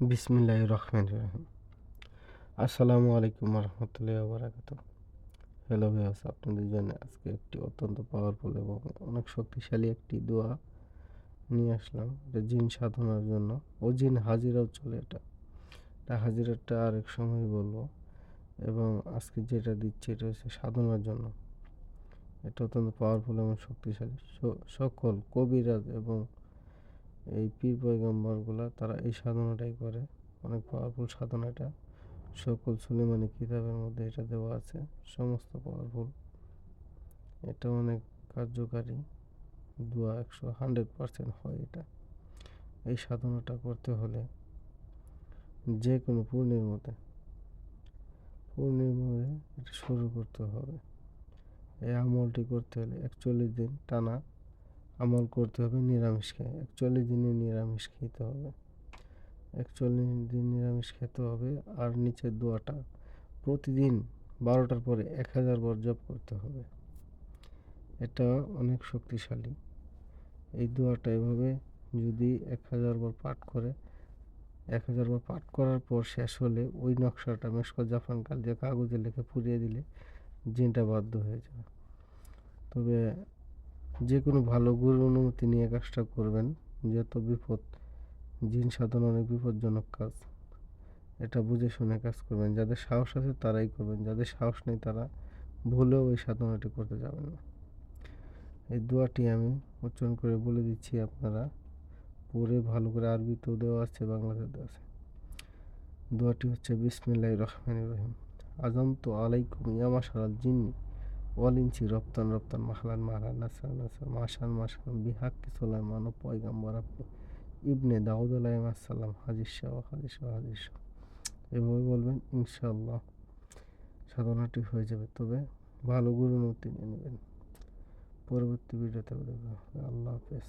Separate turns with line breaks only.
বিসমিল্লাহ রহমান রহিম। আসসালামু আলাইকুম রহমতুল্লাহ বারাকাত হ্যালো ভিউয়ার্স আপনাদের জন্য আজকে একটি অত্যন্ত পাওয়ারফুল এবং অনেক শক্তিশালী একটি দোয়া নিয়ে আসলাম। এটা জিন সাধনার জন্য। ও জিন হাজিরাও চলে এটা। এটা হাজিরাটা আরেক সময় বলব। এবং আজকে যেটা দিচ্ছি এটা হচ্ছে সাধনার জন্য। এটা অত্যন্ত পাওয়ারফুল এবং শক্তিশালী। সকল কবিরাজ এবং এই পীর পয়গম্বরগুলা, তারা এই সাধনাটাই করে। অনেক পাওয়ারফুল সাধনা এটা। সকল সুলেমানি কিতাবের মধ্যে এটা দেওয়া আছে। সমস্ত পাওয়ারফুল এটা অনেক কার্যকারী। দোয়া একশো হান্ড্রেড পারসেন্ট হয় এটা। এই সাধনাটা করতে হলে যে কোনো পূর্ণের মধ্যে পূর্ণের মধ্যে এটা শুরু করতে হবে। এই আমলটি করতে হলে একচল্লিশ দিন টানা আমল করতে হবে, নিরামিষ খেয়ে, একচল্লিশ দিনে নিরামিষ খেতে হবে। একচল্লিশ দিন নিরামিষ খেতে হবে আর নিচের দোয়াটা প্রতিদিন বারোটার পরে এক হাজার বার জপ করতে হবে। এটা অনেক শক্তিশালী। এই দোয়াটা এভাবে যদি এক হাজার বার পাঠ করে, এক হাজার বার পাঠ করার পর শেষ হলে ওই নকশাটা মেশক জাফান কাল দিয়ে কাগজে লিখে পুড়িয়ে দিলে জিনটা বাধ্য হয়ে যাবে। তবে যে কোনো ভালো গুরুর অনুমতি নিয়ে কাজটা করবেন। যত বিপদ, জিন সাধন অনেক বিপজ্জনক কাজ। এটা বুঝে শুনে কাজ করবেন। যাদের সাহস আছে তারাই করবেন। যাদের সাহস নেই তারা ভুলেও ওই সাধনাটি করতে যাবেন না। এই দোয়াটি আমি উচ্চারণ করে বলে দিচ্ছি আপনারা। পড়ে ভালো করে আরবিতেও দেওয়া আছে, বাংলাতে দেওয়া আছে। দোয়াটি হচ্ছে বিসমিল্লাহ রহমান রহিম। আজম তো আলাইকুম ইয়ামাশাল জিন্নি। ওয়ালিনছি রপ্তান রপ্তান, মাহলান মাহলান নাসার মাসান মাসান বিহাক্কি সোলাইমান ও পয়গাম্বর আপনি। ইবনে দাউদ আলাইম আসসালাম, হাজির শাহ হাজির শাহ হাজির শাহ। এভাবে বলবেন ইনশাল্লাহ সাধনাটি হয়ে যাবে, তবে ভালো গুরু নতি নিয়ে নেবেন। পরবর্তী ভিডিওতে আল্লাহ হাফেজ।